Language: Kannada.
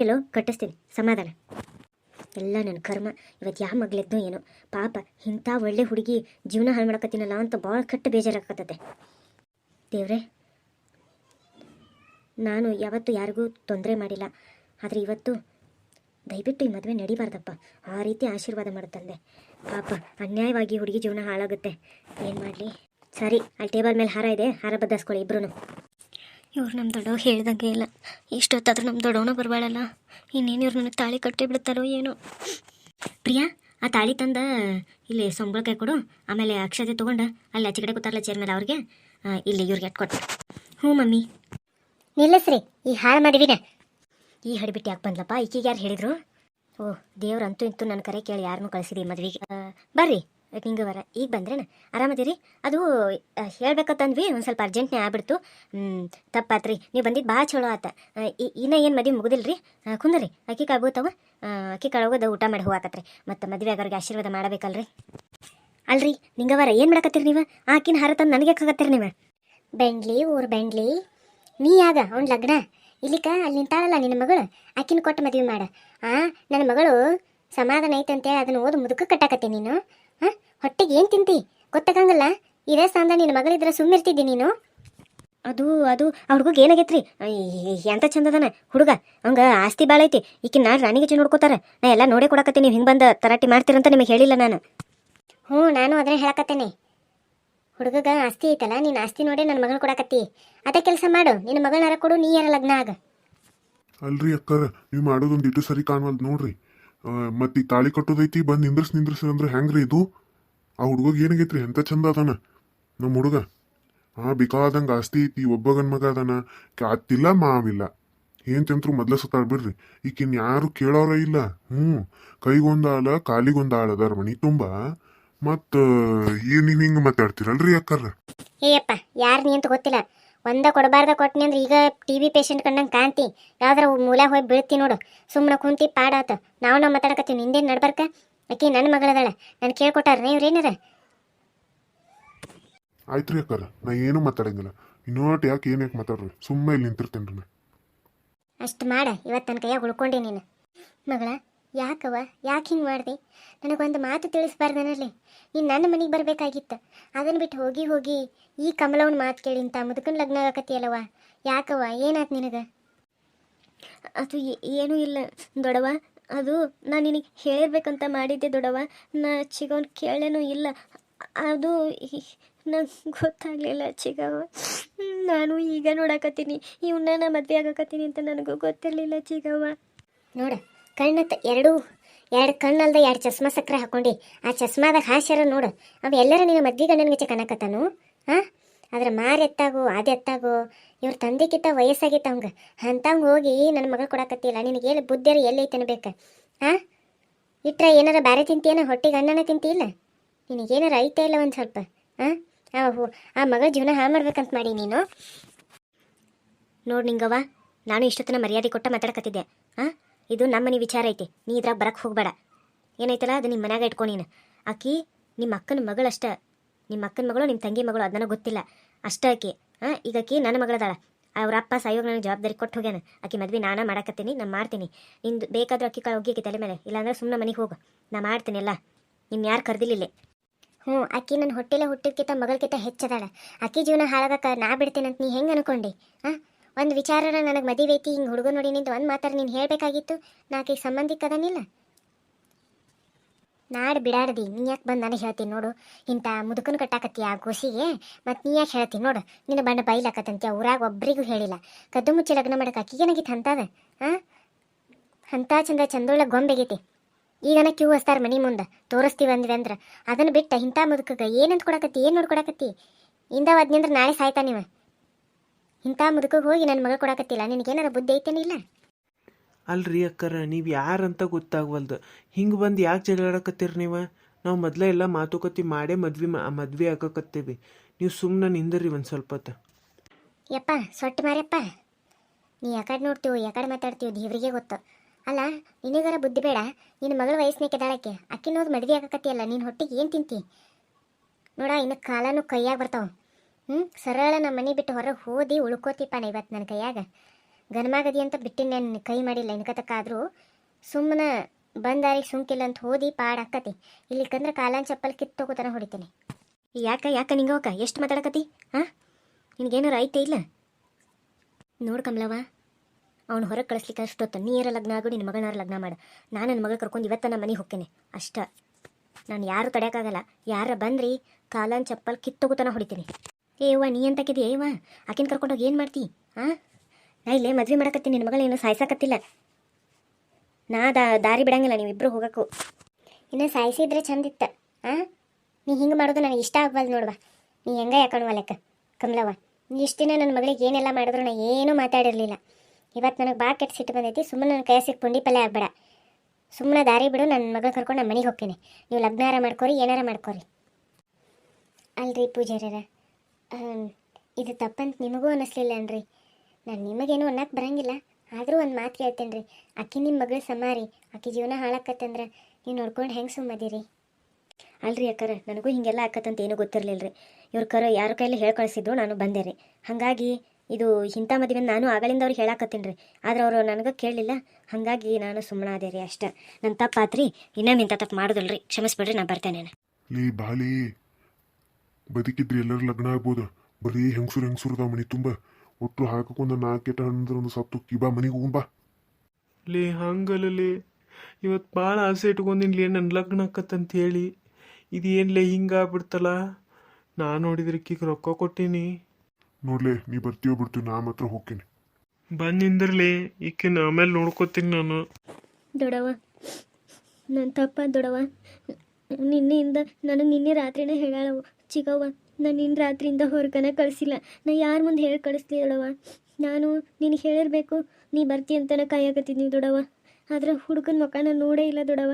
ಎಲ್ಲೋ ಕಟ್ಟಿಸ್ತೀನಿ. ಸಮಾಧಾನ. ಎಲ್ಲ ನನ್ನ ಕರ್ಮ. ಇವತ್ತು ಯಾವ ಮಗ್ಲೆದ್ನೋ ಏನೋ. ಪಾಪ, ಇಂಥ ಒಳ್ಳೆ ಹುಡುಗಿ ಜೀವನ ಹಾಳು ಮಾಡಕತ್ತೀನಲ್ಲ ಅಂತ ಭಾಳ ಕಟ್ಟು ಬೇಜಾರಾಗತ್ತತೆ ದೇವ್ರೆ, ನಾನು ಯಾವತ್ತು ಯಾರಿಗೂ ತೊಂದರೆ ಮಾಡಿಲ್ಲ. ಆದರೆ ಇವತ್ತು ದಯವಿಟ್ಟು ಈ ಮದುವೆ ನಡಿಬಾರ್ದಪ್ಪ. ಆ ರೀತಿ ಆಶೀರ್ವಾದ ಮಾಡುತ್ತಂದೆ ಪಾಪ, ಅನ್ಯಾಯವಾಗಿ ಹುಡುಗಿ ಜೀವನ ಹಾಳಾಗುತ್ತೆ. ಏನು ಮಾಡಲಿ? ಸರಿ, ಅಲ್ಲಿ ಟೇಬಲ್ ಮೇಲೆ ಹಾರ ಇದೆ. ಹಾರ ಬದ್ದಾಸ್ಕೊಳ್ಳಿ ಇಬ್ರು ಇವ್ರು ನಮ್ಮ ದೊಡ್ಡವ್ ಹೇಳ್ದಂಗೆ ಇಲ್ಲ. ಇಷ್ಟೊತ್ತಾದ್ರೂ ನಮ್ಮ ದೊಡ್ಡವನ ಬರಬೇಡಲ್ಲ ಇನ್ನೇನು ಇವ್ರು ನನಗೆ ತಾಳಿ ಕಟ್ಟಿ ಬಿಡ್ತಾರೋ ಏನೋ. ಪ್ರಿಯಾ, ಆ ತಾಳಿ ತಂದ ಇಲ್ಲಿ ಸಂಬಳಕಾಯಿ ಕೊಡು. ಆಮೇಲೆ ಅಕ್ಷತೆ ತೊಗೊಂಡು ಅಲ್ಲಿ ಆಚೆ ಕಡೆ ಕೂತಾರಲ್ಲ ಚೇರ್ ಮೇಲೆ ಅವ್ರಿಗೆ. ಇಲ್ಲಿ ಇವ್ರಿಗೆ ಕೊಟ್ಟು ಹ್ಞೂ ಮಮ್ಮಿ. ನಿಲ್ಲಿಸ್ರಿ, ಈ ಹಾಳು ಮಾಡಿದೀನ ಈ ಹಡಿಬಿಟ್ಟು ಯಾಕೆ ಬಂದ್ಲಪ್ಪ? ಈಕಿಗೆ ಯಾರು ಹೇಳಿದ್ರು? ಓ ದೇವ್ರಂತೂ ಇಂತೂ ನನ್ನ ಕರೆ ಕೇಳಿ ಯಾರನ್ನೂ ಕಳಿಸಿದಿ ಮದುವೆಗೆ. ಬರ್ರಿ. ಹಿಂಗೆ ಬರ ಈಗ ಬಂದ್ರೇನ? ಆರಾಮದಿರಿ? ಅದು ಹೇಳ್ಬೇಕಂತಂದ್ವಿ, ಒಂದು ಸ್ವಲ್ಪ ಅರ್ಜೆಂಟ್ನೇ ಆಗ್ಬಿಡ್ತು. ತಪ್ಪಾತ್ರಿ. ನೀವು ಬಂದಿದ್ದು ಭಾಳ ಚಲೋ ಆತ. ಇನ್ನ ಏನು ಮದುವೆ ಮುಗುದಿಲ್ಲ ರೀ ಕುಂದ್ರಿ. ಅಕ್ಕಿ ಕಾಗೋತಾವ ಅಕ್ಕಿ ಕಾಳೋಗೋದು ಊಟ ಮಾಡಿ ಹೋಗಾಕತ್ರಿ. ಮತ್ತು ಮದುವೆ ಆಗೋರಿಗೆ ಆಶೀರ್ವಾದ ಮಾಡಬೇಕಲ್ರಿ? ಅಲ್ರಿ ನಿಂಗವರ ಏನು ಮಾಡಕತ್ತೀರಿ ನೀವು? ಆಕಿನ ಹಾರ ತಂದು ನನಗೆ ಹಾಕತ್ತೀರಿ ನೀವು? ಬೆಂಡ್ಲಿ ಊರು ಬೆಂಡ್ಲಿ ನೀ ಯಾಗ? ಅವ್ನ ಲಗ್ನ? ಇಲ್ಲಿಕ ಅಲ್ಲಿ ನಿಂತಾಳಲ್ಲ ನಿನ್ನ ಮಗಳು? ಆಕಿನ ಕೊಟ್ಟು ಮದುವೆ ಮಾಡ. ಆ ನನ್ನ ಮಗಳು ಸಮಾಧಾನ ಐತಂತೆ ಅದನ್ನು ಓದು ಮುದುಕ ಕಟ್ಟಾಕತ್ತೆ ನೀನು. ಹಾ? ಹೊಟ್ಟೆಗೆ ಏನು ತಿಂತಿ? ಗೊತ್ತಾಗಂಗಲ್ಲ? ಇದೇ ಸಾಂದ ನಿನ್ನ ಮಗಳಿದ್ರೆ ಸುಮ್ಮಿರ್ತಿದ್ದಿ ನೀನು? ಅದು ಅದು ಅವ್ರಿಗೂ ಹುಡುಗ ಏನಾಗೈತ್ರಿ? ಎಂತ ಚಂದದನ ಹುಡುಗ? ಅವಂಗ ಆಸ್ತಿ ಭಾಳ ಐತಿ. ಈಕಿನ ನಾಳೆ ರಾಣಿಗೆ ನೋಡ್ಕೋತಾರ. ನಾ ಎಲ್ಲ ನೋಡೇ ಕೊಡಕತ್ತೆ ನೀವು ಹಿಂಗೆ ಬಂದು ತರಾಟಿ ಮಾಡ್ತೀರಂತ ನಿಮಗೆ ಹೇಳಿಲ್ಲ ನಾನು. ಹ್ಞೂ ನಾನು ಅದನ್ನೇ ಹೇಳಕತ್ತೇನೆ. ಹುಡುಗಗ ಆಸ್ತಿ ಐತಲ್ಲ ನೀನು ಆಸ್ತಿ ನೋಡಿ ನನ್ನ ಮಗಳು ಕೊಡಕತ್ತಿ. ಅದೇ ಕೆಲಸ ಮಾಡು. ನಿನ್ನ ಮಗಳನ್ನಾರ ಕೊಡು ನೀ ಯಾರ ಲಗ್ನ ಆಗ. ಅಲ್ರಿ ಅಕ್ಕರ ನೀವು ಮಾಡೋದೊಂದು ಇಟ್ಟು ಸರಿ ಕಾಣವಲ್ದು ನೋಡ್ರಿ. ಮತ್ತೆ ಈ ತಾಳಿ ಕಟ್ಟೋದೈತಿ, ಬಂದು ನಿಂದ್ರಸ್ ನಿಂದ್ರಸ್ ಅಂದ್ರೆ ಹೆಂಗ್ರಿ ಇದು? ಆ ಹುಡುಗ ಏನಾಗೈತ್ರಿ? ಎಂತ ಚಂದ ಅದಾನ? ನಮ್ಮ ಹುಡುಗ. ಆ ಬೇಕಾದಂಗೆ ಆಸ್ತಿ ಐತಿ, ಒಬ್ಬ ಗನ್ ಮಗ ಅದಾನ. ಅತ್ತಿಲ್ಲ ಮಾವಿಲ್ಲ. ಏನ್ ಚಂದ್ರು ಮೊದ್ಲ ಸುತ್ತಾಡ್ಬಿಡ್ರಿ ಬಿಡ್ರಿ. ಈಕಿನ್ ಯಾರು ಕೇಳೋರ ಇಲ್ಲ. ಹ್ಞೂ. ಕೈಗೊಂದ ಆಳ ಕಾಲಿಗೊಂದ ಆಳ ಅದಾರ ಮನಿ ತುಂಬಾ. ಮತ್ತ ಏನ್ ನೀವ್ ಹಿಂಗ ಮಾತಾಡ್ತೀರಲ್ರಿ ಅಕ್ಕರ? ಏಯಪ್ಪ, ಯಾರು ನೀ ಅಂತ ಗೊತ್ತಿಲ್ಲ. ಒಂದ ಕೊಡಬಾರ್ದ ಕೊಟ್ನಿ ಅಂದ್ರೆ ಈಗ ಟಿ ವಿ ಪೇಷಂಟ್ ಕಂಡಂಗೆ ಕಾಣ್ತಿ. ಯಾವ್ದಾರ ಮೂಲ ಹೋಗಿ ಬೀಳ್ತಿ ನೋಡು. ಸುಮ್ಮನೆ ಕುಂತಿ ಪಾಡಾತ ನಾವು ನಾವು ಮಾತಾಡಕತ್ತೀವಿ. ನಿಂದೇನು ನಡ್ಬಾರ್ಕ? ಅಕ್ಕಿ ನನ್ನ ಮಗಳದಾಳ. ನಾನು ಕೇಳ್ಕೊಟ್ಟಾರ ಇವ್ರೇನಾರ ಆಯ್ತ್ರಿ ಅಕ್ಕಾರ. ನಾ ಏನು ಮಾತಾಡಂಗಿಲ್ಲ ಇನ್ನೋಟ್ ಯಾಕೆ ಏನ್ ಯಾಕೆ ಮಾತಾಡ್ರಿ? ಸುಮ್ಮನೆ ಇಲ್ಲಿ ನಿಂತಿರ್ತೇನ್ರಿ ರೀ ಅಷ್ಟು ಮಾಡ. ಇವತ್ತು ನನ್ನ ಕೈಯಾಗ ಉಳ್ಕೊಂಡೆ ನೀನು. ಮಗಳ ಯಾಕವ ಯಾಕೆ ಹಿಂಗೆ ಮಾಡಿದೆ? ನನಗೊಂದು ಮಾತು ತಿಳಿಸ್ಬಾರ್ದನಲ್ಲೇ ನೀನು ನನ್ನ ಮನೆಗೆ ಬರಬೇಕಾಗಿತ್ತು. ಅದನ್ನು ಬಿಟ್ಟು ಹೋಗಿ ಹೋಗಿ ಈ ಕಮಲವನ ಮಾತು ಕೇಳಿ ಇಂಥ ಮುದುಕನ ಲಗ್ನ ಆಗಕತ್ತಿಯಲ್ಲವ ಯಾಕವ ಏನಾಯ್ತು ನಿನಗೆ? ಅದು ಏನೂ ಇಲ್ಲ ದೊಡವ ಅದು ನಾನು ನಿನಗೆ ಹೇಳಿರ್ಬೇಕಂತ ಮಾಡಿದ್ದೆ ದೊಡವ ನಾ ಚಿಗವನ್ ಕೇಳೇನೂ ಇಲ್ಲ. ಅದು ನಂಗೆ ಗೊತ್ತಾಗಲಿಲ್ಲ ಚಿಗವ ನಾನು ಈಗ ನೋಡಕತ್ತೀನಿ. ಇವನ್ನ ನಾ ಮದುವೆ ಆಗಕತ್ತೀನಿ ಅಂತ ನನಗೂ ಗೊತ್ತಿರಲಿಲ್ಲ ಚಿಗವ್ವ. ನೋಡ ಕಣ್ಣ ಎರಡು ಎರಡು ಕಣ್ಣಲ್ದ ಎರಡು ಚಸ್ಮಾ ಸಕ್ಕರೆ ಹಾಕೊಂಡು. ಆ ಚಸ್ಮಾದಾಗ ಹಾಸ್ಯಾರ ನೋಡು. ಅವ ಎಲ್ಲರ ನೀನು ಮದ್ವೆ ಗಂಡನಿಗೆ ಕಣಕತ್ತಾನು ಹಾಂ ಅದ್ರ ಮಾರು ಎತ್ತಾಗೋ ಅದು ಎತ್ತಾಗೋ, ಇವ್ರ ತಂದೆಕಿತ್ತ ವಯಸ್ಸಾಗಿತ್ತ ಅವಂಗ. ಅಂತಂಗ ಹೋಗಿ ನನ್ನ ಮಗ ಕೊಡಕತ್ತಿಲ್ಲ ನಿನಗೆ ಎಲ್ಲಿ ಬುದ್ಧಿಯರು ಎಲ್ಲಿ ತಿನ್ಬೇಕು ಹಾಂ ಇಟ್ರೆ ಏನಾರ ಬ್ಯಾರೆ ತಿಂತೀಯನ ಹೊಟ್ಟಿಗೆ ಅನ್ನನ ತಿಂತಿಲ್ಲ ನಿನಗೇನಾರ ಐತೆ ಇಲ್ಲ ಒಂದು ಸ್ವಲ್ಪ? ಹಾಂ ಹೋ- ಆ ಮಗ ಜೀವನ ಹಾ ಮಾಡ್ಬೇಕಂತ ಮಾಡಿ ನೀನು? ನೋಡಿ ನಿಂಗವ್ವ, ನಾನು ಇಷ್ಟೊತ್ತಿನ ಮರ್ಯಾದೆ ಕೊಟ್ಟ ಮಾತಾಡಕತ್ತಿದ್ದೆ. ಹಾಂ ಇದು ನಮ್ಮನೆ ವಿಚಾರ ಐತಿ. ನೀ ಇದ್ರಾಗ ಬರಕ್ಕೆ ಹೋಗ್ಬೇಡ. ಏನೈತಲ್ಲ, ಅದು ನಿಮ್ಮ ಮನ್ಯಾಗ ಇಟ್ಕೊ ನೀನು. ಆಕಿ ನಿಮ್ಮ ಅಕ್ಕನ ಮಗಳಷ್ಟ ನಿಮ್ಮ ಅಕ್ಕನ ಮಗಳು ನಿಮ್ಮ ತಂಗಿ ಮಗಳು ಅದನ್ನ ಗೊತ್ತಿಲ್ಲ. ಅಷ್ಟ ಆಕಿ. ಹಾಂ ಈಗ ಆಕಿ ನನ್ನ ಮಗಳದಾಳ. ಅವ್ರ ಅಪ್ಪ ಸಾಯೋಗ ನನಗೆ ಜವಾಬ್ದಾರಿ ಕೊಟ್ಟು ಹೋಗ್ಯಾನ. ಆಕಿ ಮದ್ವೆ ನಾನ ಮಾಡಾಕತ್ತೀನಿ ನಾನು ಮಾಡ್ತೀನಿ. ನಿಂದು ಬೇಕಾದ್ರೂ ಅಕ್ಕಿ ಕಾಳು ಹೋಗಿ ತಲೆ ಮೇಲೆ. ಇಲ್ಲಾಂದ್ರೆ ಸುಮ್ಮನೆ ಮನೆಗೆ ಹೋಗು. ನಾ ಮಾಡ್ತೀನಿ ಅಲ್ಲ ನಿಮ್ಮ ಯಾರು ಕರ್ದಿಲ್ಲ ಹ್ಞೂ, ಆಕಿ ನನ್ನ ಹೊಟ್ಟೆಲೆ ಹುಟ್ಟಿದ್ಕಿಂತ ಮಗಳಕಿಂತ ಹೆಚ್ಚದಾಳ. ಆಕಿ ಜೀವನ ಹಾಳಾಗಕ್ಕ ನಾ ಬಿಡ್ತೇನೆ ಬಿಡ್ತೇನಂತ ನೀ ಹೆಂಗೆ ಅನ್ಕೊಂಡಿ? ಹಾಂ ಒಂದು ವಿಚಾರನ ನನಗೆ ಮದುವೆ ಐತಿ, ಹಿಂಗೆ ಹುಡುಗ ನೋಡಿ ನಿಂತು ಒಂದು ಮಾತಾರ ನೀನು ಹೇಳಬೇಕಾಗಿತ್ತು ನಾ ಆಕೆಗೆ ಸಂಬಂಧಿಕ ಅದನಿಲ್ಲ ನಾಡ್ ಬಿಡಾಡ್ದಿ ನೀ ಯಾಕೆ ಬಂದು ನಾನು ಹೇಳ್ತೀನಿ ನೋಡು. ಇಂಥ ಮುದುಕನ ಕಟ್ಟಾಕತ್ತಿ ಆ ಗುಸಿಗೆ ಮತ್ತು ನೀ ಯಾಕೆ ಹೇಳ್ತೀನಿ ನೋಡು. ನಿನ್ನ ಬಣ್ಣ ಬೈಲಾಕತ್ತಂತೆ ಊರಾಗ ಒಬ್ಬರಿಗೂ ಹೇಳಿಲ್ಲ. ಕದ್ದು ಮುಚ್ಚಿ ಲಗ್ನ ಮಾಡಕ್ಕೆ ಅಕ್ಕಿಗೇನಾಗಿತ್ತು ಅಂತದ? ಹಾಂ ಅಂಥ ಚಂದ ಚಂದೊಳ್ಳ ಗೊಂಬೆಗೈತಿ. ಈಗನ ಕ್ಯೂ ಹಸ್ತಾರೆ ಮನೆ ಮುಂದೆ, ತೋರಿಸ್ತೀವಿ ಅಂದ್ವಿ ಅಂದ್ರೆ. ಅದನ್ನು ಬಿಟ್ಟ ಇಂಥ ಮುದುಕಗೆ ಏನಂತ ಕೊಡಕತ್ತಿ, ಏನು ನೋಡ್ಕೊಡಕತ್ತಿ? ಇಂದ ಒದ್ನಿ ಅಂದ್ರೆ ನಾಳೆ ಸಾಯ್ತಾ ನೀವು ಇಂಥ ಮುದುಕಗೆ ಹೋಗಿ ನನ್ನ ಮಗ ಕೊಡಕತ್ತಿಲ್ಲ. ನಿನಗೇನಾರ ಬುದ್ಧಿ ಐತೇನಿಲ್ಲ ಅಲ್ರಿ ಅಕ್ಕರ ನೀವು ಯಾರಂತ ಗೊತ್ತಾಗವಲ್ದು. ಹಿಂಗೆ ಬಂದು ಯಾಕೆ ಜಗಳಾಡಕತ್ತೀರಿ ನೀವು? ನಾವು ಮೊದಲೇ ಎಲ್ಲ ಮಾತುಕತೆ ಮಾಡೇ ಮದ್ವೆ ಮದ್ವೆ ಆಗಕತ್ತೀವಿ ನೀವು ಸುಮ್ಮನೆ ನಿಂದರಿ ಒಂದು ಸ್ವಲ್ಪ ಹೊತ್ತು ಯಪ್ಪ ಸೊಟ್ಟು ಮಾರಪ್ಪ ನೀ ಯಾಕಡೆ ನೋಡ್ತೀವಿ ಯಾಕಡೆ ಮಾತಾಡ್ತೀವಿ ದೇವರಿಗೆ ಗೊತ್ತು. ಅಲ್ಲ ನಿನಗಾರ ಬುದ್ಧಿ ಬೇಡ? ನಿನ್ನ ಮಗಳ ವಯಸ್ಸಿನ ಕೆದಾಳಕ್ಕೆ ಅಕ್ಕಿನೋದು ಮದುವೆ ಆಗಕತ್ತಿಯಲ್ಲ ನೀನು ಹೊಟ್ಟಿಗೆ ಏನು ತಿಂತಿ? ನೋಡ ಇನ್ನು ಕಾಲನು ಕೈಯಾಗಿ ಬರ್ತಾವ. ಹ್ಞೂ ಸರಳ ನಮ್ಮ ಮನೆ ಬಿಟ್ಟು ಹೊರಗೆ ಓದಿ ಉಳ್ಕೋತಿಪ್ಪ ನಾ ಇವತ್ತು ನನ್ನ ಕೈಯಾಗ. ಗನ್ಮಾಗದಿ ಅಂತ ಬಿಟ್ಟಿನ ಕೈ ಮಾಡಿಲ್ಲ, ಎನ್ಕತಕ್ಕಾದರೂ ಸುಮ್ಮನೆ ಬಂದಾರಿಗೆ ಸುಂಕಿಲ್ಲ ಅಂತ ಹಾಕತಿ ಇಲ್ಲಿ ಕಂದ್ರೆ ಕಾಲನ್ ಚಪ್ಪಲ್ ಕಿತ್ತೋಗೋತನ ಹೊಡಿತೀನಿ. ಯಾಕ ಯಾಕ ನಿಂಗೋಕ? ಎಷ್ಟು ಮಾತಾಡಕತಿ? ಹಾಂ ನಿನಗೇನಾರು ಐತೆ ಇಲ್ಲ? ನೋಡು ಕಮಲವ ಅವ್ನು ಹೊರಗೆ ಕಳಿಸ್ಲಿಕ್ಕೆ ಅಷ್ಟೊತ್ತು ನೀರ ಲಗ್ನ ಆಗು ನಿನ್ನ ಮಗನಾರ ಲಗ್ನ ಮಾಡು. ನಾನು ನನ್ನ ಮಗ ಕರ್ಕೊಂಡು ಇವತ್ತ ನಮ್ಮ ಮನೆಗೆ ಹೋಗ್ತೇನೆ ಅಷ್ಟ. ನಾನು ಯಾರು ತಡೆಯೋಕ್ಕಾಗಲ್ಲ ಯಾರ ಬಂದ್ರಿ, ಕಾಲನ್ ಚಪ್ಪಲ್ ಕಿತ್ತೋಗುತ್ತಾನ ಹೊಡಿತೀನಿ. ಏವ್ವ, ನೀ ಅಂತಕಿದಿ ಏವ ಆಕಿನ ಕರ್ಕೊಂಡೋಗಿ ಏನು ಮಾಡ್ತಿ? ಹಾಂ ನಾ ಇಲ್ಲೇ ಮದ್ವೆ ಮಾಡಕತ್ತೀನಿ ನಿನ್ನ ಮಗಳೇನು ಸಾಯ್ಸಕತ್ತಿಲ್ಲ. ನಾ ದಾ, ದಾರಿ ಬಿಡಂಗಿಲ್ಲ ನೀವಿಬ್ಬರು ಹೋಗಕ್ಕೂ. ಇನ್ನು ಸಾಯಿಸಿದ್ರೆ ಚಂದಿತ್ತ ಹಾಂ ನೀ ಹಿಂಗೆ ಮಾಡೋದು ನನಗೆ ಇಷ್ಟ ಆಗ್ಬಲ್ದು ನೋಡುವ. ನೀ ಹೆಂಗ ಯಾಕಣುವ ಲೆಕ್ಕ? ಕಮಲವ್ವ ನೀ ಇಷ್ಟು ದಿನ ನನ್ನ ಮಗಳಿಗೆ ಏನೆಲ್ಲ ಮಾಡಿದ್ರು ನಾ ಏನೂ ಮಾತಾಡಿರಲಿಲ್ಲ. ಇವತ್ತು ನನಗೆ ಬಾ ಕೆಟ್ಟ ಸಿಟ್ಟು ಬಂದೈತಿ ಸುಮ್ಮನೆ ನನ್ನ ಕೈ ಪುಂಡಿ ಪಲ್ಯ ಆಗ್ಬೇಡ. ಸುಮ್ಮನೆ ದಾರಿ ಬಿಡು ನನ್ನ ಮಗಳ ಕರ್ಕೊಂಡು ನಮ್ಮ ಮನೆಗೆ ಹೋಗ್ತೀನಿ. ನೀವು ಲಗ್ನಾರ ಮಾಡ್ಕೊರಿ, ಏನಾರ ಮಾಡ್ಕೊರಿ. ಅಲ್ರಿ ಪೂಜಾರ್ಯರ. ಇದು ತಪ್ಪಂತ ನಿಮಗೂ ಅನ್ನಿಸ್ಲಿಲ್ಲ ಅನ್ರಿ. ನಾನು ನಿಮಗೇನು ಅನ್ನಕ್ಕೆ ಬರಂಗಿಲ್ಲ. ಆದರೂ ಒಂದು ಮಾತು ಕೇಳ್ತೇನೆ ರೀ ಆಕೆ ನಿಮ್ಮ ಮಗಳು ಸಮಾರಿ ಆಕಿ ಜೀವನ ಹಾಳಾಕತ್ತಂದ್ರೆ ನೀವು ನೋಡ್ಕೊಂಡು ಹೆಂಗೆ ಸುಮ್ಮದಿರಿ ಅಲ್ರಿ ಅಕ್ಕರ, ನನಗೂ ಹಿಂಗೆಲ್ಲ ಆಕತ್ತಂತ ಏನೂ ಗೊತ್ತಿರಲಿಲ್ಲ ರೀ ಇವ್ರ ಕರ ಯಾರ ಕೈಯಲ್ಲಿ ಹೇಳಿ ಕಳಿಸಿದ್ರು ನಾನು ಬಂದೆ ರೀ. ಹಾಗಾಗಿ ಇದು ಇಂಥ ಮದುವೆ ನಾನು ಆಗಲಿಂದ ಅವ್ರಿಗೆ ಹೇಳಾಕತ್ತೀನಿ ರೀ. ಆದ್ರೆ ಅವರು ನನಗೆ ಕೇಳಲಿಲ್ಲ. ಹಾಗಾಗಿ ನಾನು ಸುಮ್ಮನಾದೆ ರೀ ಅಷ್ಟೇ. ನನ್ನ ತಪ್ಪಾತ್ರಿ. ಇನ್ನೊಮ್ಮೆ ಇಂಥ ತಪ್ಪು ಮಾಡೋದಿಲ್ಲ ರೀ ಕ್ಷಮಿಸ್ಬಿಡ್ರಿ ನಾನು. ಬರ್ತೇನೆ ಬಾಲಿ. ಬದುಕಿದ್ರಿ ಎಲ್ಲರೂ ಲಗ್ನ ಆಗ್ಬೋದು. ಬರೀ ಹೆಂಗಸರು ಹೆಂಗಸರು ಮನಿ ತುಂಬ. ಒಟ್ಟು ಹಾಕೊಂಡ ನಾಲ್ಕು ಕೆಟ್ಟ ಹಣ್ಣಂದ್ರೆ ಒಂದು ಸತ್ತು. ಕಿಬಾ ಮನೆಗೆ ಹೋಗುಂಬಾ ಲೇ ಹಂಗಲ್ಲೇ ಇವತ್ತು ಭಾಳ ಆಸೆ ಇಟ್ಕೊಂಡಿನ್ಲಿ ನನ್ನ ಲಗ್ನ ಆಕತ್ತಂತ ಹೇಳಿ ಇದು ಹಿಂಗ ಹಿಂಗಾಗ್ಬಿಡ್ತಲ್ಲ ನಾ ನೋಡಿದ್ರೆ ಈಕಿಗೆ ರೊಕ್ಕ ಕೊಟ್ಟೀನಿ. ನೋಡ್ಲೆ ನೀ ಬರ್ತೀವೋ ಬಿಡ್ತೀವಿ ನಾ ಮಾತ್ರ ಹೋಗ್ತೀನಿ. ಬಂದು ನಿಂದ್ರಲಿ ಈಕಿನ ಆಮೇಲೆ ನೋಡ್ಕೋತೀನಿ ನಾನು. ದೊಡವ ನನ್ನ ತಪ್ಪ ದೊಡವ ನಿನ್ನೆಯಿಂದ ನನಗೆ ನಿನ್ನೆ ರಾತ್ರಿನೇ ಹೇಳಾಳವು ಚಿಗವ್ವ, ನಾನು ನಿನ್ನ ರಾತ್ರಿಯಿಂದ ಹೊರಗನ ಕಳಿಸಿಲ್ಲ. ನಾ ಯಾರ ಮುಂದೆ ಹೇಳಿ ಕಳಿಸ್ಲಿ ದೊಡವ ನಾನು ನಿನಗೆ ಹೇಳಿರ್ಬೇಕು, ನೀ ಬರ್ತಿ ಅಂತನ ಕಾಯಕತ್ತಿದ್ನಿ ದೊಡವ ಆದ್ರೆ ಹುಡುಗನ ಮುಖ ನಾನು ನೋಡೇ ಇಲ್ಲ ದೊಡವ